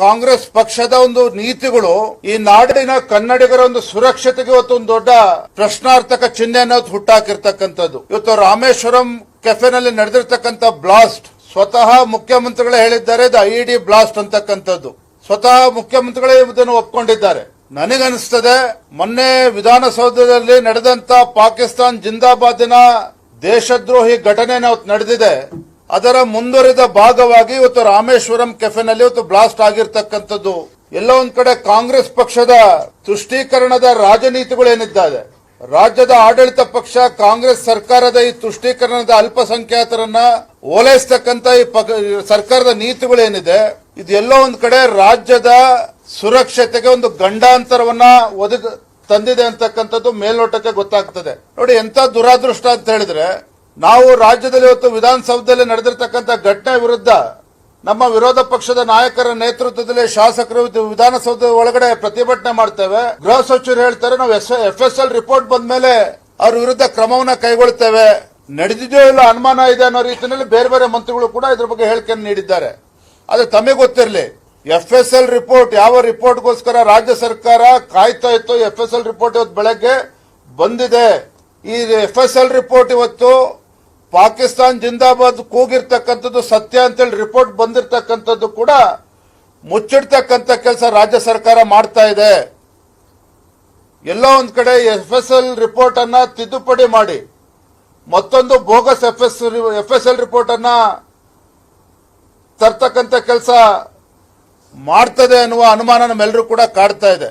ಕಾಂಗ್ರೆಸ್ ಪಕ್ಷದ ಒಂದು ನೀತಿಗಳು ಈ ನಾಡಿನ ಕನ್ನಡಿಗರ ಒಂದು ಸುರಕ್ಷತೆಗೆ ಇವತ್ತು ಒಂದು ದೊಡ್ಡ ಪ್ರಶ್ನಾರ್ಥಕ ಚಿಹ್ನೆಯನ್ನು ಹುಟ್ಟಾಕಿರ್ತಕ್ಕಂಥದ್ದು. ಇವತ್ತು ರಾಮೇಶ್ವರಂ ಕೆಫೆನಲ್ಲಿ ನಡೆದಿರ್ತಕ್ಕಂಥ ಬ್ಲಾಸ್ಟ್ ಸ್ವತಃ ಮುಖ್ಯಮಂತ್ರಿಗಳೇ ಹೇಳಿದ್ದಾರೆ, ಇದು ಐಇಡಿ ಬ್ಲಾಸ್ಟ್ ಅಂತಕ್ಕಂಥದ್ದು. ಸ್ವತಃ ಮುಖ್ಯಮಂತ್ರಿಗಳೇ ಇದನ್ನು ಒಪ್ಕೊಂಡಿದ್ದಾರೆ. ನನಗನ್ನಿಸ್ತದೆ, ಮೊನ್ನೆ ವಿಧಾನಸೌಧದಲ್ಲಿ ನಡೆದಂತ ಪಾಕಿಸ್ತಾನ್ ಜಿಂದಾಬಾದಿನ ದೇಶದ್ರೋಹಿ ಘಟನೆ ನಾವು ನಡೆದಿದೆ. ಅದರ ಮುಂದುವರಿದ ಭಾಗವಾಗಿ ಇವತ್ತು ರಾಮೇಶ್ವರಂ ಕೆಫೆನಲ್ಲಿ ಇವತ್ತು ಬ್ಲಾಸ್ಟ್ ಆಗಿರ್ತಕ್ಕಂಥದ್ದು. ಎಲ್ಲ ಒಂದ್ ಕಡೆ ಕಾಂಗ್ರೆಸ್ ಪಕ್ಷದ ತುಷ್ಟೀಕರಣದ ರಾಜನೀತಿಗಳೇನಿದ್ದಾವೆ ರಾಜ್ಯದ ಆಡಳಿತ ಪಕ್ಷ, ಕಾಂಗ್ರೆಸ್ ಸರ್ಕಾರದ ಈ ತುಷ್ಟೀಕರಣದ ಅಲ್ಪಸಂಖ್ಯಾತರನ್ನ ಓಲೈಸ್ತಕ್ಕಂತ ಈ ಸರ್ಕಾರದ ನೀತಿಗಳೇನಿದೆ ಇದು ಎಲ್ಲೋ ಒಂದ್ ಕಡೆ ರಾಜ್ಯದ ಸುರಕ್ಷತೆಗೆ ಒಂದು ಗಂಡಾಂತರವನ್ನ ಒದಗ, ತಂದಿದೆ ಅಂತಕ್ಕಂಥದ್ದು ಮೇಲ್ನೋಟಕ್ಕೆ ಗೊತ್ತಾಗ್ತದೆ. ನೋಡಿ ಎಂತ ದುರಾದೃಷ್ಟ ಅಂತ ಹೇಳಿದ್ರೆ ನಾವು ರಾಜ್ಯದಲ್ಲಿ ಇವತ್ತು ವಿಧಾನಸೌಧದಲ್ಲಿ ನಡೆದಿರ್ತಕ್ಕಂಥ ಘಟನೆ ವಿರುದ್ಧ ನಮ್ಮ ವಿರೋಧ ಪಕ್ಷದ ನಾಯಕರ ನೇತೃತ್ವದಲ್ಲಿ ಶಾಸಕರು ವಿಧಾನಸೌಧ ಒಳಗಡೆ ಪ್ರತಿಭಟನೆ ಮಾಡ್ತೇವೆ. ಗೃಹ ಸಚಿವರು ಹೇಳ್ತಾರೆ, ನಾವು ಎಫ್ ಎಸ್ ಎಲ್ ರಿಪೋರ್ಟ್ ಬಂದ ಮೇಲೆ ಅವ್ರ ವಿರುದ್ಧ ಕ್ರಮವನ್ನ ಕೈಗೊಳ್ತೇವೆ. ನಡೆದಿದೆಯೋ ಇಲ್ಲ ಅನುಮಾನ ಇದೆ ಅನ್ನೋ ರೀತಿಯಲ್ಲಿ ಬೇರೆ ಬೇರೆ ಮಂತ್ರಿಗಳು ಕೂಡ ಇದ್ರ ಬಗ್ಗೆ ಹೇಳಿಕೆಯನ್ನು ನೀಡಿದ್ದಾರೆ. ಆದ್ರೆ ತಮಗೆ ಗೊತ್ತಿರಲಿ ಎಫ್ ಎಸ್ ಎಲ್ ರಿಪೋರ್ಟ್ ಯಾವ ರಿಪೋರ್ಟ್ಗೋಸ್ಕರ ರಾಜ್ಯ ಸರ್ಕಾರ ಕಾಯ್ತಾ ಇತ್ತು ಎಫ್ ಎಸ್ ಎಲ್ ರಿಪೋರ್ಟ್ ಇವತ್ತು ಬೆಳಗ್ಗೆ ಬಂದಿದೆ. ಈ ಎಫ್ ಎಸ್ ಎಲ್ ರಿಪೋರ್ಟ್ ಇವತ್ತು ಪಾಕಿಸ್ತಾನ್ ಜಿಂದಾಬಾದ್ ಕೂಗಿರ್ತಕ್ಕಂಥದ್ದು ಸತ್ಯ ಅಂತೇಳಿ ರಿಪೋರ್ಟ್ ಬಂದಿರತಕ್ಕಂಥದ್ದು ಕೂಡ ಮುಚ್ಚಿಡ್ತಕ್ಕಂಥ ಕೆಲಸ ರಾಜ್ಯ ಸರ್ಕಾರ ಮಾಡ್ತಾ ಇದೆ. ಎಲ್ಲೋ ಒಂದ್ ಕಡೆ ಎಫ್ ಎಸ್ ಎಲ್ ರಿಪೋರ್ಟ್ ಅನ್ನ ತಿದ್ದುಪಡಿ ಮಾಡಿ. ಮತ್ತೊಂದು bogus F S F S L report ಅನ್ನ ತರ್ತಕ್ಕಂಥ ಕೆಲಸ ಮಾಡ್ತದೆ ಅನ್ನುವ ಅನುಮಾನ ನಮ್ಮೆಲ್ಲರೂ ಕೂಡ ಕಾಡ್ತಾ ಇದೆ.